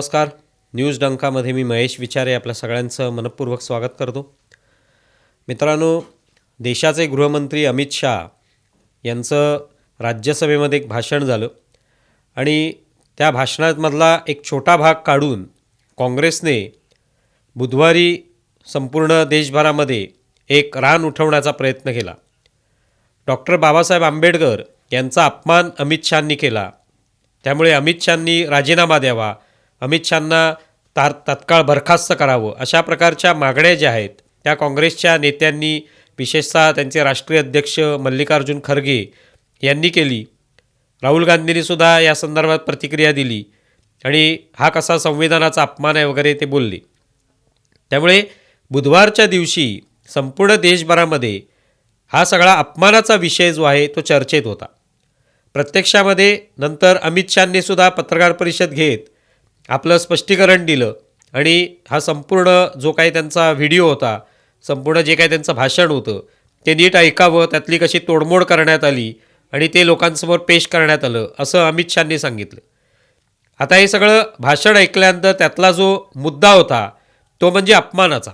नमस्कार. न्यूज डंकामध्ये मी महेश विचारे आपल्या सगळ्यांचं मनपूर्वक स्वागत करतो. मित्रांनो देशाचे गृहमंत्री अमित शहा यांचं राज्यसभेमध्ये एक भाषण झालं आणि त्या भाषणामधला एक छोटा भाग काढून काँग्रेसने बुधवारी संपूर्ण देशभरामध्ये एक रान उठवण्याचा प्रयत्न केला. डॉक्टर बाबासाहेब आंबेडकर यांचा अपमान अमित शहांनी केला. त्यामुळे अमित शहांनी राजीनामा द्यावा अमित शहांना तार तात्काळ बरखास्त करावं अशा प्रकारच्या मागण्या ज्या आहेत त्या काँग्रेसच्या नेत्यांनी विशेषतः त्यांचे राष्ट्रीय अध्यक्ष मल्लिकार्जुन खरगे यांनी केली. राहुल गांधींनी सुद्धा या संदर्भात प्रतिक्रिया दिली आणि हा कसा संविधानाचा अपमान आहे वगैरे ते बोलले. त्यामुळे बुधवारच्या दिवशी संपूर्ण देशभरामध्ये हा सगळा अपमानाचा विषय जो आहे तो चर्चेत होता. प्रत्यक्षामध्ये नंतर अमित शहांनी सुद्धा पत्रकार परिषद घेत आपलं स्पष्टीकरण दिलं आणि हा संपूर्ण जो काही त्यांचा व्हिडिओ होता संपूर्ण जे काही त्यांचं भाषण होतं ते नीट ऐकावं त्यातली कशी तोडमोड करण्यात आली आणि ते लोकांसमोर पेश करण्यात आलं असं अमित शहांनी सांगितलं. आता हे सगळं भाषण ऐकल्यानंतर त्यातला जो मुद्दा होता तो म्हणजे अपमानाचा.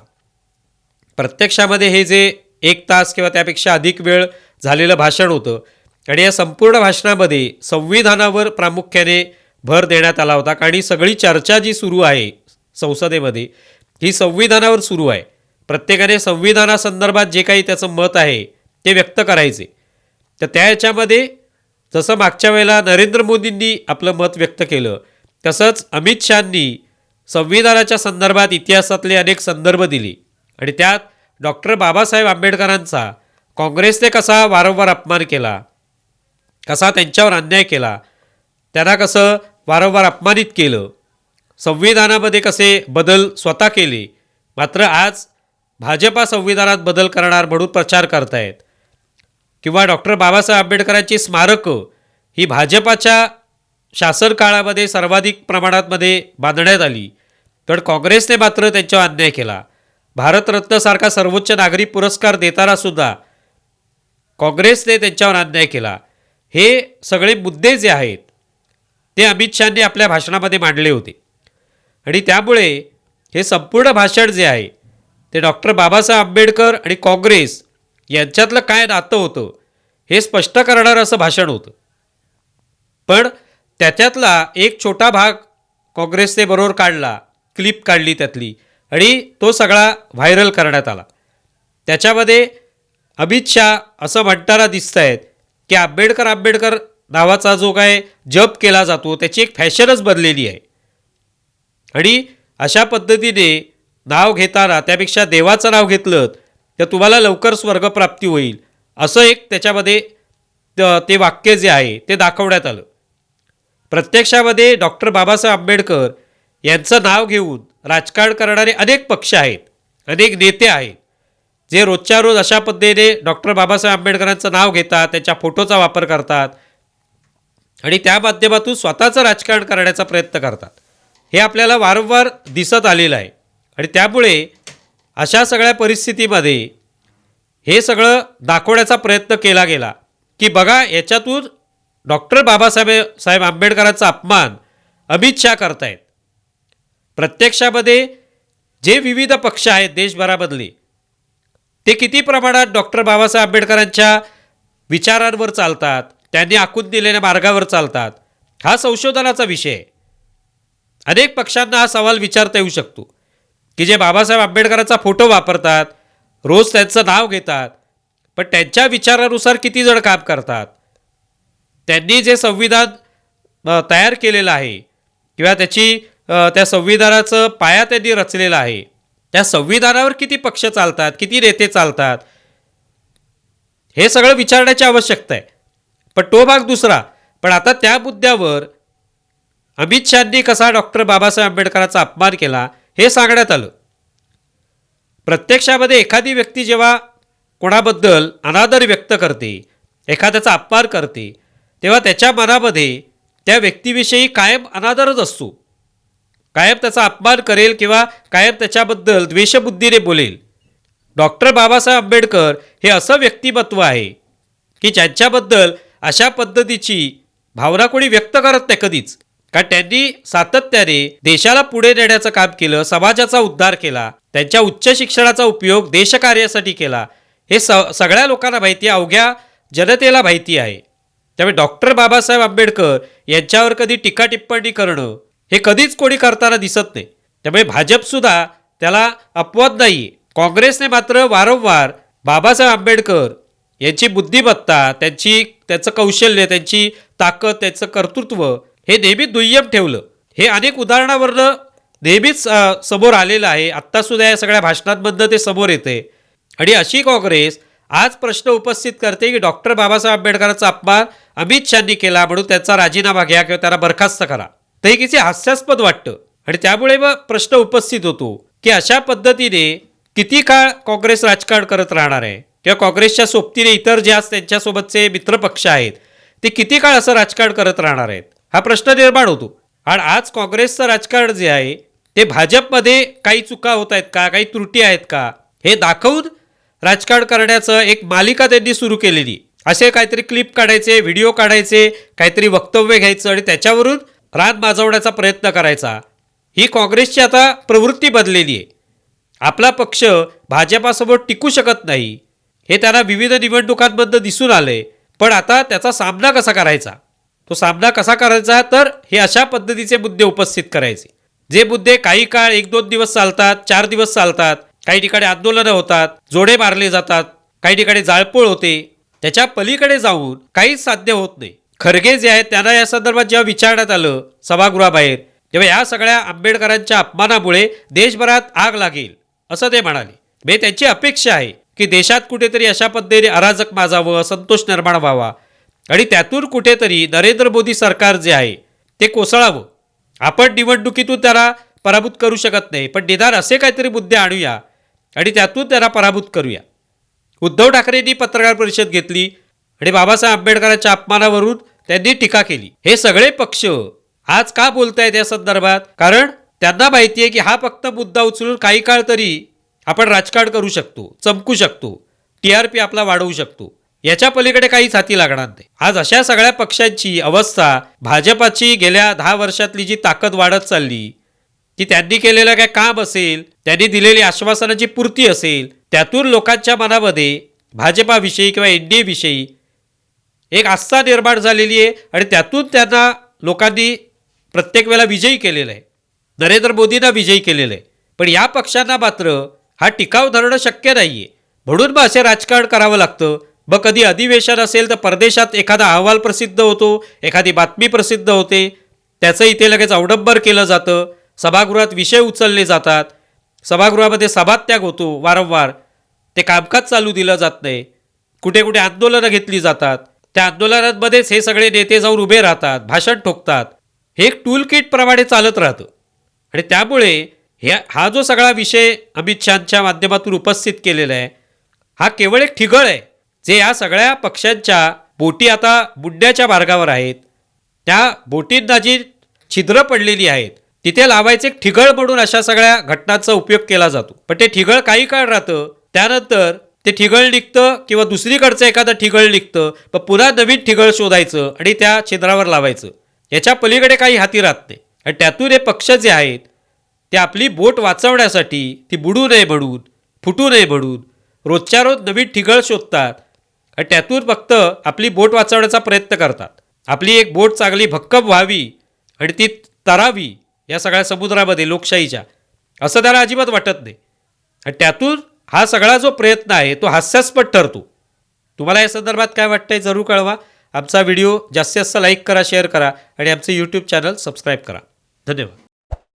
प्रत्यक्षामध्ये हे जे एक तास किंवा त्यापेक्षा अधिक वेळ झालेलं भाषण होतं आणि या संपूर्ण भाषणामध्ये संविधानावर प्रामुख्याने भर देण्यात आला होता. आणि सगळी चर्चा जी सुरू आहे संसदेमध्ये ही संविधानावर सुरू आहे. प्रत्येकाने संविधानासंदर्भात जे काही त्याचं मत आहे ते व्यक्त करायचे. तर त्या याच्यामध्ये जसं मागच्या वेळेला नरेंद्र मोदींनी आपलं मत व्यक्त केलं तसंच अमित शहांनी संविधानाच्या संदर्भात इतिहासातले अनेक संदर्भ दिले. आणि त्यात डॉक्टर बाबासाहेब आंबेडकरांचा काँग्रेसने कसा वारंवार अपमान केला कसा त्यांच्यावर अन्याय केला त्यांना कसं वारंवार अपमानित केलं. संविधानामध्ये कसे बदल स्वतः केले मात्र आज भाजपा संविधानात बदल करणार म्हणून प्रचार करतायत. किंवा डॉक्टर बाबासाहेब आंबेडकरांची स्मारकं ही भाजपाच्या शासन काळामध्ये सर्वाधिक प्रमाणातमध्ये बांधण्यात आली. तर काँग्रेसने मात्र त्यांच्यावर अन्याय केला. भारतरत्नसारखा सर्वोच्च नागरी पुरस्कार देतानासुद्धा काँग्रेसने त्यांच्यावर अन्याय केला. हे सगळे मुद्दे जे आहेत ते अमित शहानी आपल्या भाषणामध्ये मांडले होते. आणि त्यामुळे हे संपूर्ण भाषण जे आहे ते डॉक्टर बाबासाहेब आंबेडकर आणि काँग्रेस यांच्यातलं काय नातं होतं हे स्पष्ट करणारं असं भाषण होतं. पण त्याच्यातला एक छोटा भाग काँग्रेसने बरोबर काढला क्लिप काढली त्यातली आणि तो सगळा व्हायरल करण्यात आला. त्याच्यामध्ये अमित शहा असं म्हणताना दिसत आहेत की आंबेडकर आंबेडकर नावाचा जो काय जप केला जातो त्याची एक फॅशनच बनलेली आहे. आणि अशा पद्धतीने नाव घेताना त्यापेक्षा देवाचं नाव घेतलं तर तुम्हाला लवकर स्वर्गप्राप्ती होईल. असं एक त्याच्यामध्ये त- ते वाक्य जे आहे ते दाखवण्यात आलं. प्रत्यक्षामध्ये डॉक्टर बाबासाहेब आंबेडकर यांचं नाव घेऊन राजकारण करणारे अनेक पक्ष आहेत अनेक नेते आहेत जे रोजच्या रोज अशा पद्धतीने डॉक्टर बाबासाहेब आंबेडकरांचं नाव घेतात त्यांच्या फोटोचा वापर करतात आणि त्या माध्यमातून स्वतःचं राजकारण करण्याचा प्रयत्न करतात. हे आपल्याला वारंवार दिसत आलेलं आहे. आणि त्यामुळे अशा सगळ्या परिस्थितीमध्ये हे सगळं दाखवण्याचा प्रयत्न केला गेला की बघा याच्यातून डॉक्टर बाबासाहेब साहेब आंबेडकरांचा अपमान अमित शहा करतायत. प्रत्यक्षामध्ये जे विविध पक्ष आहेत देशभरामधले ते किती प्रमाणात डॉक्टर बाबासाहेब आंबेडकरांच्या विचारांवर चालतात त्यांनी आखून दिलेल्या मार्गावर चालतात. हा संशोधनाचा विषय. आहे अनेक पक्षांना हा सवाल विचारता येऊ शकतो. की जे बाबासाहेब आंबेडकरांचा फोटो वापरतात रोज त्यांचं नाव घेतात पण त्यांच्या विचारानुसार किती जण काम करतात? त्यांनी जे संविधान तयार केलेलं आहे किंवा त्याची त्या संविधानाचं पाया त्यांनी रचलेला आहे त्या संविधानावर किती पक्ष चालतात किती नेते चालतात? हे सगळं विचारण्याची आवश्यकता आहे. पण तो भाग दुसरा. पण आता त्या मुद्द्यावर अमित शहांनी कसा डॉक्टर बाबासाहेब आंबेडकरांचा अपमान केला हे सांगण्यात आलं. प्रत्यक्षामध्ये एखादी व्यक्ती जेव्हा कोणाबद्दल अनादर व्यक्त करते एखाद्याचा अपमान करते तेव्हा त्याच्या मनामध्ये त्या व्यक्तीविषयी कायम अनादरच असतो. कायम त्याचा अपमान करेल किंवा कायम त्याच्याबद्दल द्वेषबुद्धीने बोलेल. डॉक्टर बाबासाहेब आंबेडकर हे असं व्यक्तिमत्व आहे की ज्यांच्याबद्दल अशा पद्धतीची भावना कोणी व्यक्त करत नाही कधीच. कारण त्यांनी सातत्याने देशाला पुढे नेण्याचं काम केलं समाजाचा उद्धार केला त्यांच्या उच्च शिक्षणाचा उपयोग देशकार्यासाठी केला. हे स सगळ्या लोकांना माहिती आहे अवघ्या जनतेला माहिती आहे. त्यामुळे डॉक्टर बाबासाहेब आंबेडकर यांच्यावर कधी टीका टिप्पणी करणं हे कधीच कोणी करताना दिसत नाही. त्यामुळे भाजपसुद्धा त्याला अपवाद नाही काँग्रेसने मात्र वारंवार बाबासाहेब आंबेडकर याची बुद्धिमत्ता त्यांची त्याचं कौशल्य त्यांची ताकद त्याचं कर्तृत्व हे नेहमी दुय्यम ठेवलं. हे अनेक उदाहरणावरनं नेहमीच समोर आलेलं आहे. आत्तासुद्धा या सगळ्या भाषणांमधनं ते समोर येते. आणि अशी काँग्रेस आज प्रश्न उपस्थित करते की डॉक्टर बाबासाहेब आंबेडकरांचा अपमान अमित शहानी केला म्हणून त्यांचा राजीनामा घ्या किंवा त्याला बरखास्त करा. तर हे किती हास्यास्पद वाटतं. आणि त्यामुळे मग प्रश्न उपस्थित होतो की अशा पद्धतीने किती काळ काँग्रेस राजकारण करत राहणार आहे? किंवा काँग्रेसच्या सोबतीने इतर जे आज त्यांच्यासोबतचे मित्रपक्ष आहेत ते किती काळ असं राजकारण करत राहणार आहेत? हा प्रश्न निर्माण होतो. आणि आज काँग्रेसचं राजकारण जे आहे ते भाजपमध्ये काही चुका होत आहेत का? काही त्रुटी आहेत का? हे दाखवून राजकारण करण्याचं एक मालिका त्यांनी सुरू केलेली. असे काहीतरी क्लिप काढायचे व्हिडिओ काढायचे काहीतरी वक्तव्य घ्यायचं आणि त्याच्यावरून रान माजवण्याचा प्रयत्न करायचा. ही काँग्रेसची आता प्रवृत्ती बदलेली आहे. आपला पक्ष भाजपासमोर टिकू शकत नाही. हे त्यांना विविध निवडणुकांमधनं दिसून आले. पण आता त्याचा सामना कसा करायचा? तो सामना कसा करायचा तर हे अशा पद्धतीचे मुद्दे उपस्थित करायचे. जे मुद्दे काही काळ एक दोन दिवस चालतात चार दिवस चालतात काही ठिकाणी आंदोलनं होतात जोडे मारले जातात काही ठिकाणी जाळपोळ होते. त्याच्या पलीकडे जाऊन काहीच साध्य होत नाही. खरगे जे आहेत त्यांना या संदर्भात जेव्हा विचारण्यात आलं सभागृहाबाहेर तेव्हा या सगळ्या आंबेडकरांच्या अपमानामुळे देशभरात आग लागेल असं ते म्हणाले. मी त्यांची अपेक्षा आहे. की देशात कुठेतरी अशा पद्धतीने अराजक माजावं संतोष निर्माण व्हावा. आणि त्यातून कुठेतरी नरेंद्र मोदी सरकार जे आहे ते कोसळावं. आपण निवडणुकीतून त्याला पराभूत करू शकत नाही पण निदान असे काहीतरी मुद्दे आणूया आणि त्यातून त्याला पराभूत करूया. उद्धव ठाकरेंनी पत्रकार परिषद घेतली आणि बाबासाहेब आंबेडकरांच्या अपमानावरून त्यांनी टीका केली. हे सगळे पक्ष आज का बोलतायत या संदर्भात? कारण त्यांना माहिती आहे की हा फक्त मुद्दा उचलून काही काळ तरी आपण राजकारण करू शकतो चमकू शकतो टी आर पी आपला वाढवू शकतो याच्या पलीकडे काहीच हाती लागणार नाही. आज अशा सगळ्या पक्षांची अवस्था भाजपाची गेल्या दहा वर्षातली जी ताकद वाढत चालली की त्यांनी केलेलं काय काम असेल त्यांनी दिलेली आश्वासनाची पूर्ती असेल त्यातून लोकांच्या मनामध्ये भाजपाविषयी किंवा एन डी एविषयी एक आस्था निर्माण झालेली आहे आणि त्यातून त्यांना लोकांनी प्रत्येक वेळेला विजयी केलेला आहे. नरेंद्र मोदींना विजयी केलेलं आहे. पण या पक्षांना मात्र हा टिकाव धरणं शक्य नाही आहे म्हणून मग असे राजकारण करावं लागतं. मग कधी अधिवेशन असेल तर परदेशात एखादा अहवाल प्रसिद्ध होतो एखादी बातमी प्रसिद्ध होते. त्याचं इथे लगेच अवडंबर केलं जातं. सभागृहात विषय उचलले जातात. सभागृहामध्ये सभात्याग होतो वारंवार. ते कामकाज चालू दिलं जात नाही. कुठे कुठे आंदोलनं घेतली जातात. त्या आंदोलनांमध्येच हे सगळे नेते जाऊन उभे राहतात भाषण ठोकतात. हे एक टूल किटप्रमाणे चालत राहतं. आणि त्यामुळे ह्या हा जो सगळा विषय अमित शहाच्या माध्यमातून उपस्थित केलेला आहे हा केवळ एक ठिगळ आहे. जे या सगळ्या पक्षांच्या बोटी आता बुड्याच्या मार्गावर आहेत. त्या बोटींना जी छिद्र पडलेली आहेत तिथे लावायचे एक ठिगळ म्हणून अशा सगळ्या घटनांचा उपयोग केला जातो. पण ते ठिगळ काही काळ राहतं त्यानंतर ते ठिगळ निघतं किंवा दुसरीकडचं एखादं ठिगळ निघतं मग पुन्हा नवीन ठिगळ शोधायचं आणि त्या छिद्रावर लावायचं. याच्या पलीकडे काही हाती राहत नाही. आणि त्यातून हे पक्ष जे आहेत ते आपली बोट वाचवण्यासाठी ती बुडू नये म्हणून फुटू नये म्हणून रोजच्या रोज नवीन ठिगळ शोधतात आणि त्यातून फक्त आपली बोट वाचवण्याचा प्रयत्न करतात. आपली एक बोट चांगली भक्कम व्हावी आणि ती तरावी या सगळ्या समुद्रामध्ये लोकशाहीच्या. असं त्याला अजिबात वाटत नाही. आणि त्यातून हा सगळा जो प्रयत्न आहे तो हास्यास्पद ठरतो. तुम्हाला या संदर्भात काय वाटतंय जरूर कळवा. आमचा व्हिडिओ जास्तीत जास्त लाईक करा शेअर करा आणि आमचे यूट्यूब चॅनल सबस्क्राईब करा. धन्यवाद.